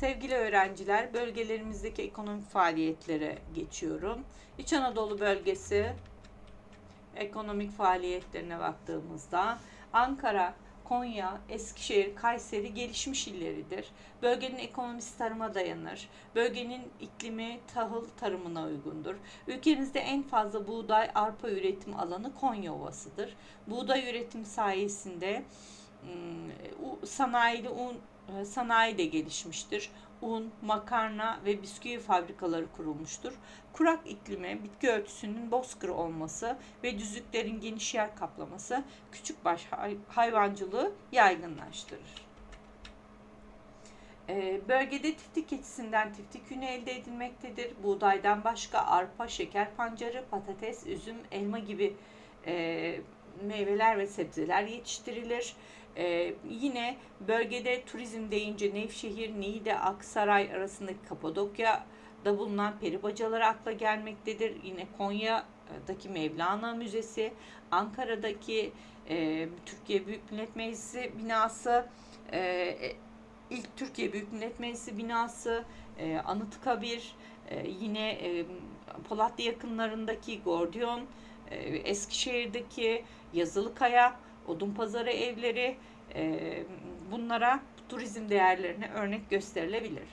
Sevgili öğrenciler, bölgelerimizdeki ekonomik faaliyetlere geçiyorum. İç Anadolu bölgesi ekonomik faaliyetlerine baktığımızda Ankara, Konya, Eskişehir, Kayseri gelişmiş illeridir. Bölgenin ekonomisi tarıma dayanır. Bölgenin iklimi tahıl tarımına uygundur. Ülkemizde en fazla buğday, arpa üretim alanı Konya Ovası'dır. Buğday üretim sayesinde ım, sanayili un sanayi de gelişmiştir. Un, makarna ve bisküvi fabrikaları kurulmuştur. Kurak iklime, bitki örtüsünün bozkır olması ve düzlüklerin geniş yer kaplaması küçükbaş hay- hayvancılığı yaygınlaştırır. E, Bölgede tiftik keçisinden tiftik yünü elde edilmektedir. Buğdaydan başka arpa, şeker pancarı, patates, üzüm, elma gibi e, meyveler ve sebzeler yetiştirilir. Ee, yine bölgede turizm deyince Nevşehir, Niğde, Aksaray arasındaki Kapadokya'da bulunan peri bacaları akla gelmektedir. Yine Konya'daki Mevlana Müzesi, Ankara'daki e, Türkiye Büyük Millet Meclisi binası, e, ilk Türkiye Büyük Millet Meclisi binası, e, Anıtkabir, e, yine e, Polatlı yakınlarındaki Gordiyon, e, Eskişehir'deki Yazılıkaya, Odunpazarı evleri e, bunlara turizm değerlerine örnek gösterilebilir.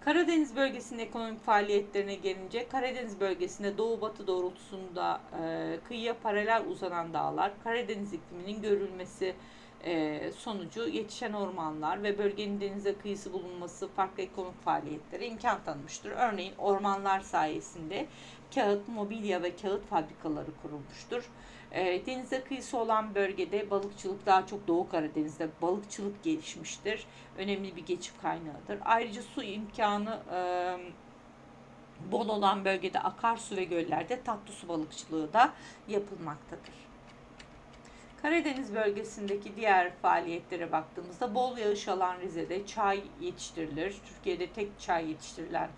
Karadeniz bölgesinin ekonomik faaliyetlerine gelince Karadeniz bölgesinde doğu batı doğrultusunda e, kıyıya paralel uzanan dağlar, Karadeniz ikliminin görülmesi sonucu yetişen ormanlar ve bölgenin denize kıyısı bulunması farklı ekonomik faaliyetlere imkan tanımıştır. Örneğin ormanlar sayesinde kağıt, mobilya ve kağıt fabrikaları kurulmuştur. E, denize kıyısı olan bölgede balıkçılık daha çok Doğu Karadeniz'de balıkçılık gelişmiştir. Önemli bir geçim kaynağıdır. Ayrıca su imkanı e, bol olan bölgede akarsu ve göllerde tatlı su balıkçılığı da yapılmaktadır. Karadeniz bölgesindeki diğer faaliyetlere baktığımızda bol yağış alan Rize'de çay yetiştirilir. Türkiye'de tek çay yetiştirilen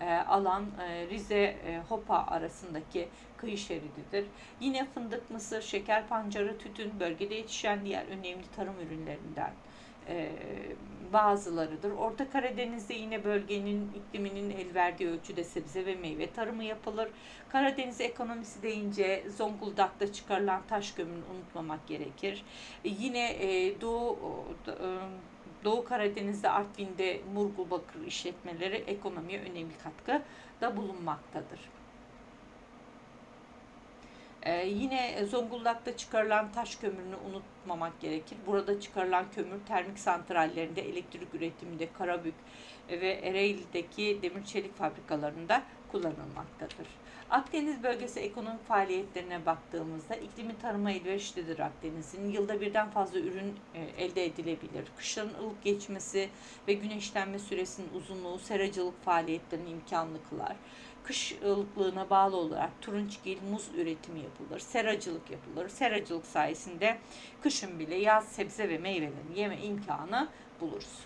e, alan e, Rize e, Hopa arasındaki kıyı şerididir. Yine fındık, mısır, şeker pancarı, tütün bölgede yetişen diğer önemli tarım ürünlerinden e, bazılarıdır. Orta Karadeniz'de yine bölgenin ikliminin el verdiği ölçüde sebze ve meyve tarımı yapılır. Karadeniz ekonomisi deyince Zonguldak'ta çıkarılan taş kömürünü unutmamak gerekir. E, yine e, Doğu e, Doğu Karadeniz'de Artvin'de Murgu Bakır işletmeleri ekonomiye önemli katkı da bulunmaktadır. Ee, yine Zonguldak'ta çıkarılan taş kömürünü unutmamak gerekir. Burada çıkarılan kömür termik santrallerinde, elektrik üretiminde, Karabük ve Ereğli'deki demir çelik fabrikalarında kullanılmaktadır. Akdeniz bölgesi ekonomik faaliyetlerine baktığımızda iklimi tarıma elverişlidir Akdeniz'in. Yılda birden fazla ürün e, elde edilebilir. Kışların ılık geçmesi ve güneşlenme süresinin uzunluğu seracılık faaliyetlerini imkanlı kılar. Kış ılıklığına bağlı olarak turunçgil, muz üretimi yapılır. Seracılık yapılır. Seracılık sayesinde kışın bile yaz sebze ve meyvelerini yeme imkanı buluruz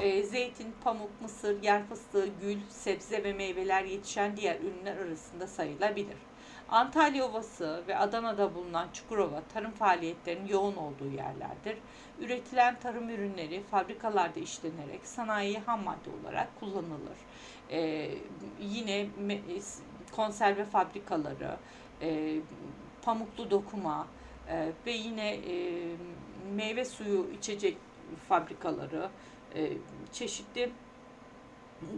e, zeytin, pamuk, mısır, yer fıstığı, gül, sebze ve meyveler yetişen diğer ürünler arasında sayılabilir. Antalya Ovası ve Adana'da bulunan Çukurova tarım faaliyetlerinin yoğun olduğu yerlerdir. Üretilen tarım ürünleri fabrikalarda işlenerek sanayi ham madde olarak kullanılır. Ee, yine konserve fabrikaları, e, pamuklu dokuma e, ve yine e, meyve suyu içecek fabrikaları, e, çeşitli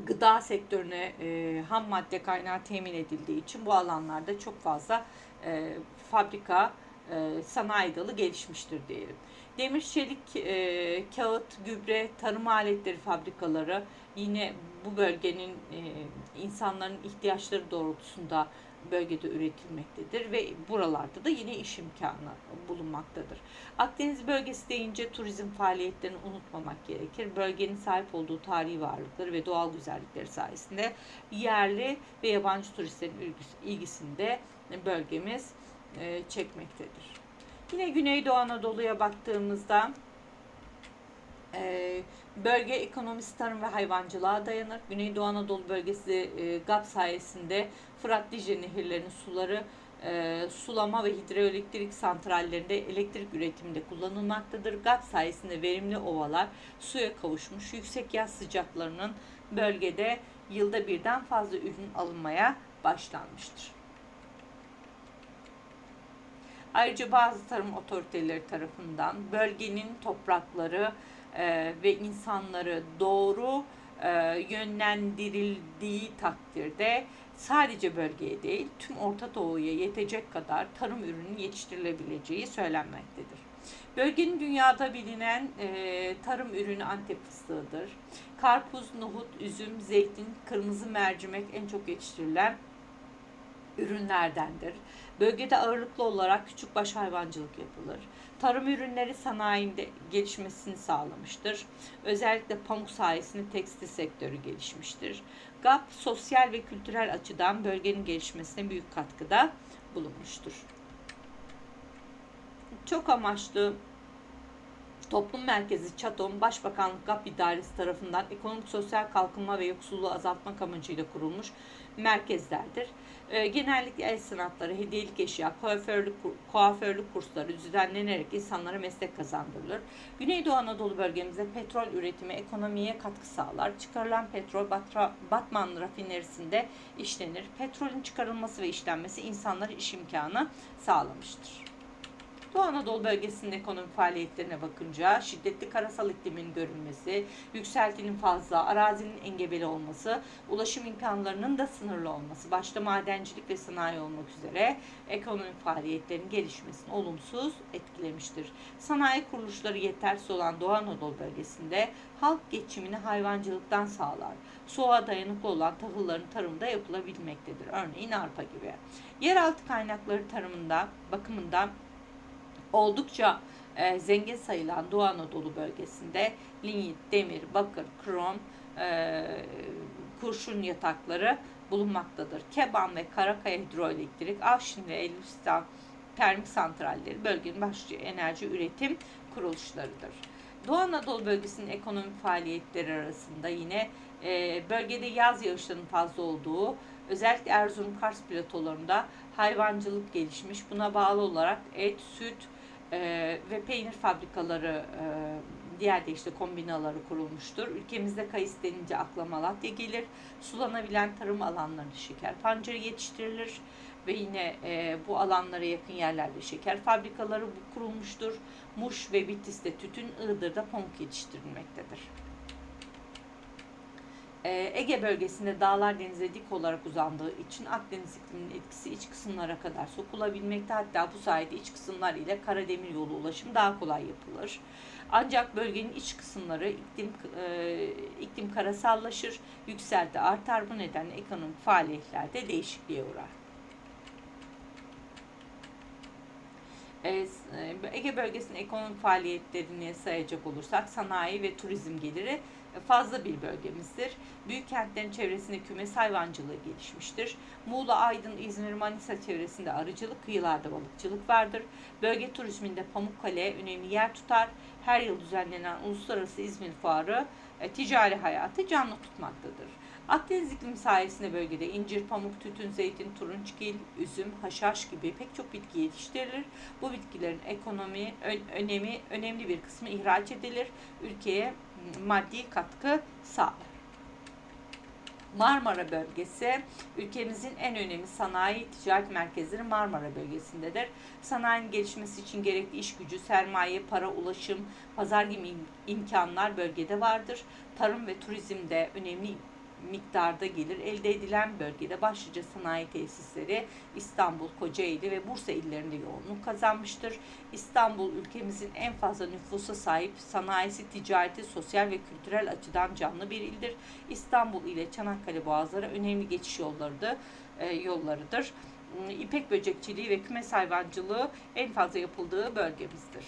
gıda sektörüne e, ham madde kaynağı temin edildiği için bu alanlarda çok fazla e, fabrika e, sanayi dalı gelişmiştir diyelim. Demir, çelik, e, kağıt, gübre, tarım aletleri fabrikaları yine bu bölgenin e, insanların ihtiyaçları doğrultusunda bölgede üretilmektedir ve buralarda da yine iş imkanı bulunmaktadır. Akdeniz bölgesi deyince turizm faaliyetlerini unutmamak gerekir. Bölgenin sahip olduğu tarihi varlıkları ve doğal güzellikleri sayesinde yerli ve yabancı turistlerin ilgisinde bölgemiz e, çekmektedir. Yine Güneydoğu Anadolu'ya baktığımızda e, bölge ekonomisi tarım ve hayvancılığa dayanır. Güneydoğu Anadolu bölgesi e, GAP sayesinde Fırat Dicle nehirlerinin suları e, sulama ve hidroelektrik santrallerinde elektrik üretiminde kullanılmaktadır. GAP sayesinde verimli ovalar suya kavuşmuş, yüksek yaz sıcaklarının bölgede yılda birden fazla ürün alınmaya başlanmıştır. Ayrıca bazı tarım otoriteleri tarafından bölgenin toprakları e, ve insanları doğru e, yönlendirildiği takdirde sadece bölgeye değil tüm Orta Doğu'ya yetecek kadar tarım ürünü yetiştirilebileceği söylenmektedir. Bölgenin dünyada bilinen e, tarım ürünü Antep fıstığıdır. Karpuz, nohut, üzüm, zeytin, kırmızı mercimek en çok yetiştirilen ürünlerdendir. Bölgede ağırlıklı olarak küçükbaş hayvancılık yapılır. Tarım ürünleri sanayinde gelişmesini sağlamıştır. Özellikle pamuk sayesinde tekstil sektörü gelişmiştir. GAP sosyal ve kültürel açıdan bölgenin gelişmesine büyük katkıda bulunmuştur. Çok amaçlı Toplum Merkezi ÇATOM Başbakanlık GAP İdaresi tarafından ekonomik sosyal kalkınma ve yoksulluğu azaltmak amacıyla kurulmuş merkezlerdir. E, genellikle el sanatları, hediyelik eşya, kuaförlük, kuaförlük kursları düzenlenerek insanlara meslek kazandırılır. Güneydoğu Anadolu bölgemizde petrol üretimi ekonomiye katkı sağlar. Çıkarılan petrol Batra, Batman rafinerisinde işlenir. Petrolün çıkarılması ve işlenmesi insanlara iş imkanı sağlamıştır. Doğu Anadolu bölgesinin ekonomi faaliyetlerine bakınca şiddetli karasal iklimin görülmesi, yükseltinin fazla, arazinin engebeli olması, ulaşım imkanlarının da sınırlı olması, başta madencilik ve sanayi olmak üzere ekonomi faaliyetlerinin gelişmesini olumsuz etkilemiştir. Sanayi kuruluşları yetersiz olan Doğu Anadolu bölgesinde halk geçimini hayvancılıktan sağlar. Soğuğa dayanıklı olan tahılların tarımda yapılabilmektedir. Örneğin arpa gibi. Yeraltı kaynakları tarımında, bakımından oldukça e, zengin sayılan Doğu Anadolu bölgesinde linyit, demir, bakır, krom, e, kurşun yatakları bulunmaktadır. Keban ve Karakaya Hidroelektrik, Avşin ve Elbistan termik santralleri bölgenin başlıca enerji üretim kuruluşlarıdır. Doğu Anadolu bölgesinin ekonomik faaliyetleri arasında yine e, bölgede yaz yağışlarının fazla olduğu, özellikle Erzurum Kars platolarında hayvancılık gelişmiş. Buna bağlı olarak et, süt, e, ve peynir fabrikaları e, diğer de işte kombinaları kurulmuştur. Ülkemizde kayısı denince akla Malatya gelir. Sulanabilen tarım alanlarında şeker pancarı yetiştirilir ve yine e, bu alanlara yakın yerlerde şeker fabrikaları kurulmuştur. Muş ve Bitlis'te tütün, Iğdır'da pamuk yetiştirilmektedir. Ee, Ege bölgesinde dağlar denize dik olarak uzandığı için Akdeniz ikliminin etkisi iç kısımlara kadar sokulabilmekte. Hatta bu sayede iç kısımlar ile Karademir yolu ulaşım daha kolay yapılır. Ancak bölgenin iç kısımları iklim, e, iklim karasallaşır, yükselti artar. Bu nedenle ekonomik faaliyetlerde değişikliğe uğrar. E, Ege bölgesinin ekonomik faaliyetlerini sayacak olursak sanayi ve turizm geliri fazla bir bölgemizdir. Büyük kentlerin çevresinde kümes hayvancılığı gelişmiştir. Muğla, Aydın, İzmir, Manisa çevresinde arıcılık, kıyılarda balıkçılık vardır. Bölge turizminde Pamukkale önemli yer tutar. Her yıl düzenlenen Uluslararası İzmir Fuarı e, ticari hayatı canlı tutmaktadır. Akdeniz iklimi sayesinde bölgede incir, pamuk, tütün, zeytin, turunçgil, üzüm, haşhaş gibi pek çok bitki yetiştirilir. Bu bitkilerin ekonomi önemi önemli bir kısmı ihraç edilir. Ülkeye maddi katkı sağlar. Marmara bölgesi ülkemizin en önemli sanayi ticaret merkezleri Marmara bölgesindedir. Sanayinin gelişmesi için gerekli iş gücü, sermaye, para, ulaşım, pazar gibi imkanlar bölgede vardır. Tarım ve turizmde önemli miktarda gelir elde edilen bölgede başlıca sanayi tesisleri İstanbul, Kocaeli ve Bursa illerinde yoğunluk kazanmıştır. İstanbul ülkemizin en fazla nüfusa sahip sanayisi, ticareti, sosyal ve kültürel açıdan canlı bir ildir. İstanbul ile Çanakkale boğazları önemli geçiş yollarıdır. E, yollarıdır. İpek böcekçiliği ve kümes hayvancılığı en fazla yapıldığı bölgemizdir.